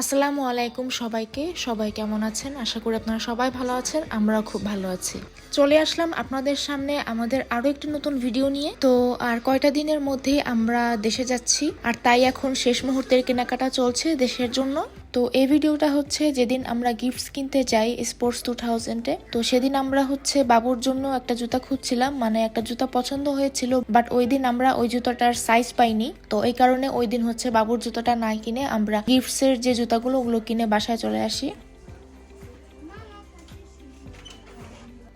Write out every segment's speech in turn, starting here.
আসসালামু আলাইকুম সবাইকে। সবাই কেমন আছেন? আশা করি আপনারা সবাই ভালো আছেন, আমরাও খুব ভালো আছি। চলে আসলাম আপনাদের সামনে আমাদের আরও একটি নতুন ভিডিও নিয়ে। তো আর কয়টা দিনের মধ্যেই আমরা দেশে যাচ্ছি, আর তাই এখন শেষ মুহূর্তের কেনাকাটা চলছে দেশের জন্য। তো এই ভিডিওটা হচ্ছে যেদিন আমরা গিফটস কিনতে যাই স্পোর্টস টু থাউজেন্ডে তো সেদিন আমরা হচ্ছে বাবুর জন্য একটা জুতা খুঁজছিলাম মানে একটা জুতা পছন্দ হয়েছিল বাট ওই দিন আমরা ওই জুতাটার সাইজ পাইনি। তো এই কারণে ওই দিন হচ্ছে বাবুর জুতাটা না কিনে আমরা গিফটসের যে জুতাগুলো ওগুলো কিনে বাসায় চলে আসি।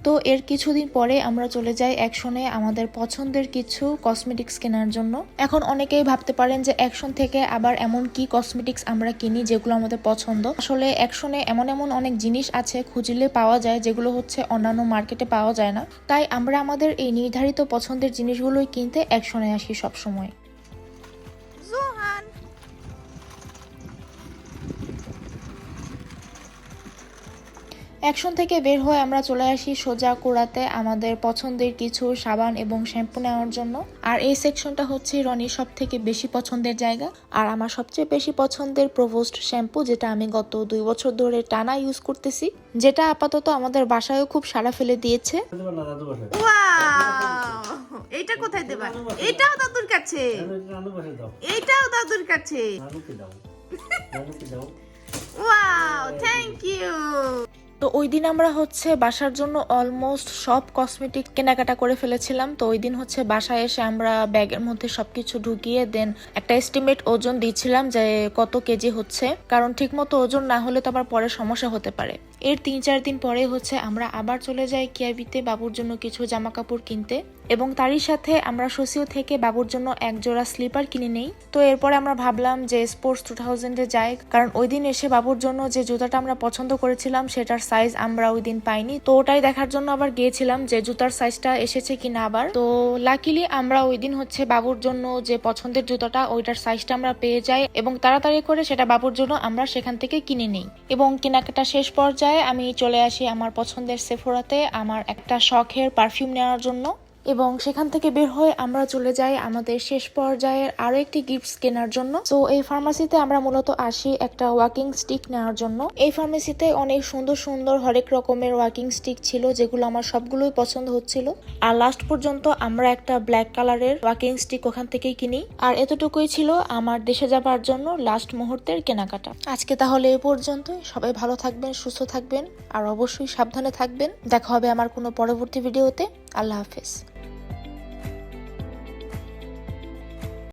তো এর কিছুদিন পরে আমরা চলে যাই অ্যাকশনে আমাদের পছন্দের কিছু কসমেটিক্স কেনার জন্য। এখন অনেকেই ভাবতে পারেন যে অ্যাকশন থেকে আবার এমন কি কসমেটিক্স আমরা কিনি যেগুলো আমাদের পছন্দ। আসলে অ্যাকশনে এমন এমন অনেক জিনিস আছে খুঁজলে পাওয়া যায় যেগুলো হচ্ছে অন্যান্য মার্কেটে পাওয়া যায় না। তাই আমরা আমাদের এই নির্ধারিত পছন্দের জিনিসগুলোই কিনতে অ্যাকশনে আসি সবসময়। অ্যাকশন থেকে বের হয়ে আমরা চলে আসি সোজা কোড়াতে আমাদের পছন্দের কিছু সাবান এবং শ্যাম্পু নেওয়ার জন্য। আর এই সেকশনটা হচ্ছে রনির সব থেকে বেশি পছন্দের জায়গা। আর আমার সবচেয়ে বেশি পছন্দের প্রোভোস্ট শ্যাম্পু যেটা আমি গত দুই বছর ধরে টানা ইউজ করতেছি যেটা আপাতত আমাদের বাসায়ও খুব সাড়া ফেলে দিয়েছে। এইটা কোথায় দেবা? এটাও দাদুর কাছে। এইটাও দাদুর কাছে। ওয়াও! Thank you! তো ওই দিন আমরা হচ্ছে বাসার জন্য অলমোস্ট সব কসমেটিক কেনাকাটা করে ফেলেছিলাম। তো ওই দিন হচ্ছে বাসায় এসে আমরা ব্যাগের মধ্যে সবকিছু ঢুকিয়ে দেন একটা এস্টিমেট ওজন দিচ্ছিলাম যে কত কেজি হচ্ছে। কারণ ঠিকমতো ওজন না হলে তো আবার পরে সমস্যা হতে পারে। এর তিন চার দিন পরে হচ্ছে আমরা আবার চলে যাই কিয়াবিতে বাবুর জন্য কিছু জামা কাপড় কিনতে। এবং তারই সাথে আমরা সোসিও থেকে বাবুর জন্য এক জোড়া স্লিপার কিনে নেই। তো এরপরে আমরা ভাবলাম যে স্পোর্টস টু থাউজেন্ডে যাই, কারণ ওই দিন এসে বাবুর জন্য যে জুতাটা আমরা পছন্দ করেছিলাম সেটার সাইজ আমরা ওই দিন পাইনি। তো ওটাই দেখার জন্য আবার গিয়েছিলাম যে জুতার সাইজটা এসেছে কিনা আবার। তো লাকিলি আমরা ওই দিন হচ্ছে বাবুর জন্য যে পছন্দের জুতাটা, ওইটার সাইজটা আমরা পেয়ে যাই এবং তাড়াতাড়ি করে সেটা বাবুর জন্য আমরা সেখান থেকে কিনে নেই। এবং কেনাকাটা শেষ পর্যায়ে আমি চলে আসি আমার পছন্দের সেফোরাতে আমার একটা শখের পারফিউম নেওয়ার জন্য। এবং সেখান থেকে বের হয়ে আমরা চলে যাই আমাদের শেষ পর্যায়ের আরও একটি গিফটস কেনার জন্য। তো এই ফার্মাসিতে আমরা মূলত আসি একটা ওয়াকিং স্টিক নেওয়ার জন্য। এই ফার্মেসিতে অনেক সুন্দর সুন্দর হরেক রকমের ওয়াকিং স্টিক ছিল, যেগুলো আমার সবগুলোই পছন্দ হচ্ছিল। আর লাস্ট পর্যন্ত আমরা একটা ব্ল্যাক কালারের ওয়াকিং স্টিক ওখান থেকেই কিনি। আর এতটুকুই ছিল আমার দেশে যাবার জন্য লাস্ট মুহূর্তের কেনাকাটা। আজকে তাহলে এ পর্যন্ত সবাই ভালো থাকবেন, সুস্থ থাকবেন, আর অবশ্যই সাবধানে থাকবেন। দেখা হবে আমার কোনো পরবর্তী ভিডিওতে আল্লাহ হাফেজ।